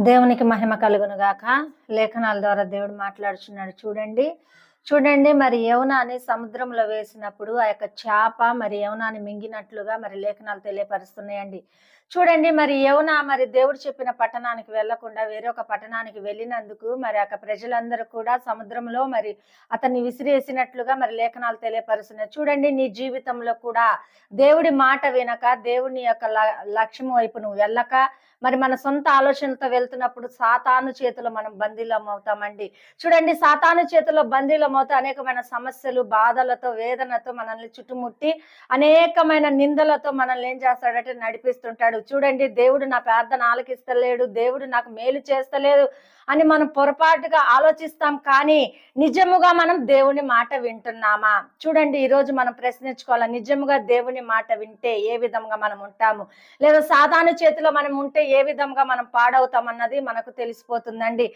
దేవునికి మహిమ కలుగును గాక లేఖనాల ద్వారా దేవుడు మాట్లాడుచున్నాడు. చూడండి. చూడండి మరి యవనాన్ని సముద్రంలో వేసినప్పుడు ఆ యొక్క చేప మరి యవనాన్ని మింగినట్లుగా మరి లేఖనాలు తెలియపరుస్తున్నాయండి. చూడండి మరి యవన మరి దేవుడు చెప్పిన పట్టణానికి వెళ్ళకుండా వేరొక పట్టణానికి వెళ్ళినందుకు మరి అక్కడ ప్రజలందరూ కూడా సముద్రంలో మరి అతన్ని విసిరేసినట్లుగా మరి లేఖనాలు తెలియపరుస్తున్నాయి. చూడండి నీ జీవితంలో కూడా దేవుడి మాట వినక దేవుని యొక్క ల- లక్ష్యం వైపు నువ్వు వెళ్ళక మరి మన సొంత ఆలోచనలతో వెళ్తున్నప్పుడు సాతాను చేతిలో మనం బందీలం అవుతామండి. చూడండి సాతాను చేతిలో బందీలం అవుతా అనేకమైన సమస్యలు బాధలతో వేదనతో మనల్ని చుట్టుముట్టి అనేకమైన నిందలతో మనల్ని ఏం చేస్తాడంటే నడిపిస్తుంటాడు. చూడండి దేవుడు నా ప్రార్థన ఆలకిస్తలేడు దేవుడు నాకు మేలు చేస్తలేదు అని మనం పొరపాటుగా ఆలోచిస్తాం కానీ నిజముగా మనం దేవుని మాట వింటున్నామా? చూడండి ఈరోజు మనం ప్రశ్నించుకోవాలి నిజముగా దేవుని మాట వింటే ఏ విధంగా మనం ఉంటాము? లేదా సాధారణ చేతిలో మనం ఉంటే ఏ విధంగా మనం పాడవుతాం అన్నది మనకు తెలిసిపోతుందండి.